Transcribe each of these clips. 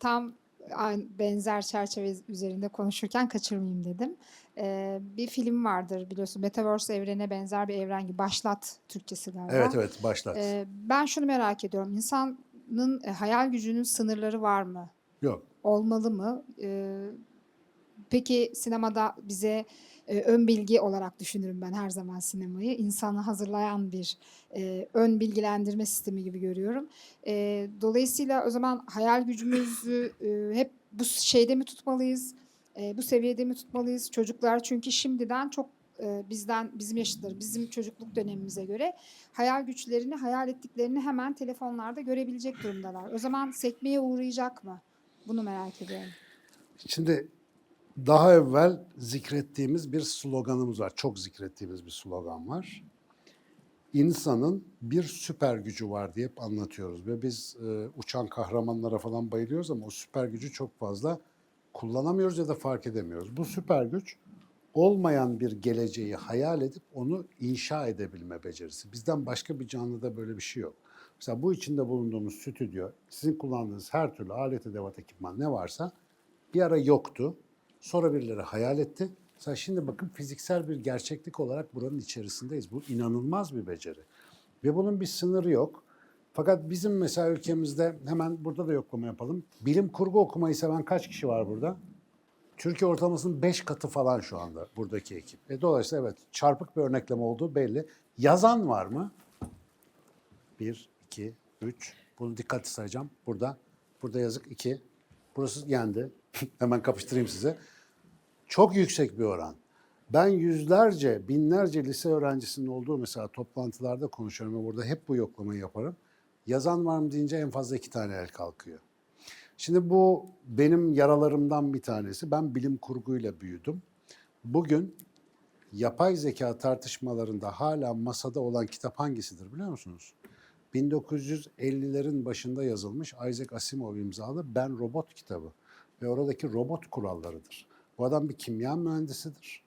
tam benzer çerçeve üzerinde konuşurken kaçırmayayım dedim. Eee, bir film vardır biliyorsun Metaverse evrene benzer bir evren gibi. Başlat Türkçesi galiba. Evet evet başlat. Eee, ben şunu merak ediyorum. İnsanın e, hayal gücünün sınırları var mı? Yok. Olmalı mı? Eee, peki sinemada bize e, ön bilgi olarak düşünürüm ben her zaman sinemayı. İnsanı hazırlayan bir e, ön bilgilendirme sistemi gibi görüyorum. E, dolayısıyla o zaman hayal gücümüzü e, hep bu şeyde mi tutmalıyız? E, bu seviyede mi tutmalıyız? Çocuklar çünkü şimdiden çok e, bizden bizim yaşıtları, bizim çocukluk dönemimize göre hayal güçlerini, hayal ettiklerini hemen telefonlarda görebilecek durumdalar. O zaman sekmeye uğrayacak mı? Bunu merak ediyorum. Şimdi daha evvel zikrettiğimiz bir sloganımız var. Çok zikrettiğimiz bir slogan var. İnsanın bir süper gücü var diye hep anlatıyoruz. Ve biz e, uçan kahramanlara falan bayılıyoruz ama o süper gücü çok fazla kullanamıyoruz ya da fark edemiyoruz. Bu süper güç olmayan bir geleceği hayal edip onu inşa edebilme becerisi. Bizden başka bir canlıda böyle bir şey yok. Mesela bu içinde bulunduğumuz stüdyo, sizin kullandığınız her türlü alet edevat ekipman ne varsa bir ara yoktu. Sonra birileri hayal etti. Mesela şimdi bakın fiziksel bir gerçeklik olarak buranın içerisindeyiz. Bu inanılmaz bir beceri. Ve bunun bir sınırı yok. Fakat bizim mesela ülkemizde hemen burada da yoklama yapalım. Bilim kurgu okumayı seven kaç kişi var burada? Türkiye ortalamasının 5 katı falan şu anda buradaki ekip. E dolayısıyla evet çarpık bir örnekleme olduğu belli. Yazan var mı? 1, 2, 3. Bunu dikkatli sayacağım. Burada. Burada yazık 2. Burası yendi. Hemen kapıştırayım size. Çok yüksek bir oran. Ben yüzlerce, binlerce lise öğrencisinin olduğu mesela toplantılarda konuşuyorum ve burada hep bu yoklamayı yaparım. Yazan var mı deyince en fazla iki tane el kalkıyor. Şimdi bu benim yaralarımdan bir tanesi. Ben bilim kurguyla büyüdüm. Bugün yapay zeka tartışmalarında hala masada olan kitap hangisidir biliyor musunuz? 1950'lerin başında yazılmış Isaac Asimov imzalı Ben Robot kitabı ve oradaki robot kurallarıdır. Bu adam bir kimya mühendisidir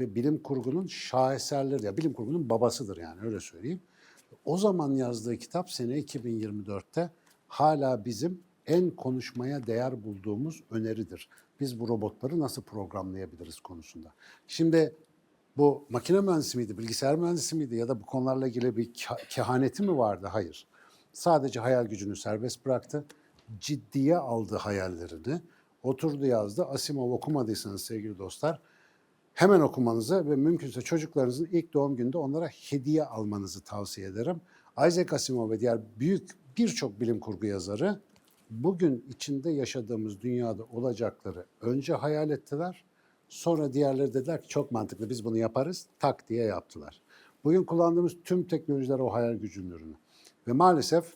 ve bilim kurgunun şaheserleri, ya bilim kurgunun babasıdır yani öyle söyleyeyim. O zaman yazdığı kitap sene 2024'te hala bizim en konuşmaya değer bulduğumuz öneridir. Biz bu robotları nasıl programlayabiliriz konusunda. Şimdi bu makine mühendisi miydi, bilgisayar mühendisi miydi ya da bu konularla ilgili bir ke- kehaneti mi vardı? Hayır. Sadece hayal gücünü serbest bıraktı. Ciddiye aldı hayallerini. Oturdu yazdı. Asimov okumadıysanız sevgili dostlar hemen okumanızı ve mümkünse çocuklarınızın ilk doğum gününde onlara hediye almanızı tavsiye ederim. Isaac Asimov ve diğer büyük birçok bilim kurgu yazarı bugün içinde yaşadığımız dünyada olacakları önce hayal ettiler. Sonra diğerleri dediler ki çok mantıklı biz bunu yaparız. Tak diye yaptılar. Bugün kullandığımız tüm teknolojiler o hayal gücünün ürünü. Ve maalesef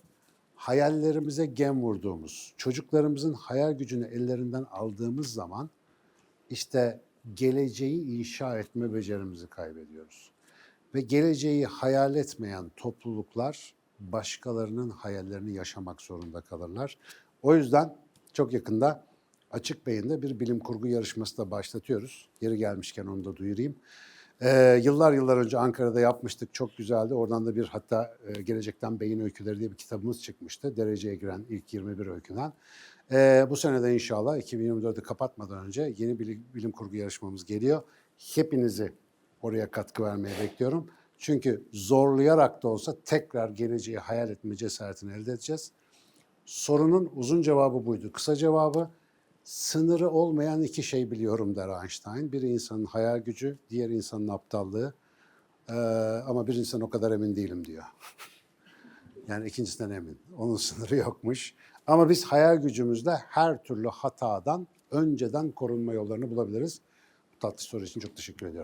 hayallerimize gem vurduğumuz, çocuklarımızın hayal gücünü ellerinden aldığımız zaman işte geleceği inşa etme becerimizi kaybediyoruz. Ve geleceği hayal etmeyen topluluklar başkalarının hayallerini yaşamak zorunda kalırlar. O yüzden çok yakında Açık Beyin'de bir bilim kurgu yarışması da başlatıyoruz. Yeri gelmişken onu da duyurayım. Ee, yıllar yıllar önce Ankara'da yapmıştık. Çok güzeldi. Oradan da bir hatta e, Gelecekten Beyin Öyküleri diye bir kitabımız çıkmıştı. Dereceye giren ilk 21 öyküden. Ee, bu sene de inşallah 2024'ü kapatmadan önce yeni bilim, bilim kurgu yarışmamız geliyor. Hepinizi oraya katkı vermeye bekliyorum. Çünkü zorlayarak da olsa tekrar geleceği hayal etme cesaretini elde edeceğiz. Sorunun uzun cevabı buydu. Kısa cevabı sınırı olmayan iki şey biliyorum der Einstein. Bir insanın hayal gücü, diğer insanın aptallığı. Ee, ama bir insan o kadar emin değilim diyor. yani ikincisinden emin. Onun sınırı yokmuş. Ama biz hayal gücümüzle her türlü hatadan önceden korunma yollarını bulabiliriz. Bu tatlı soru için çok teşekkür ediyorum.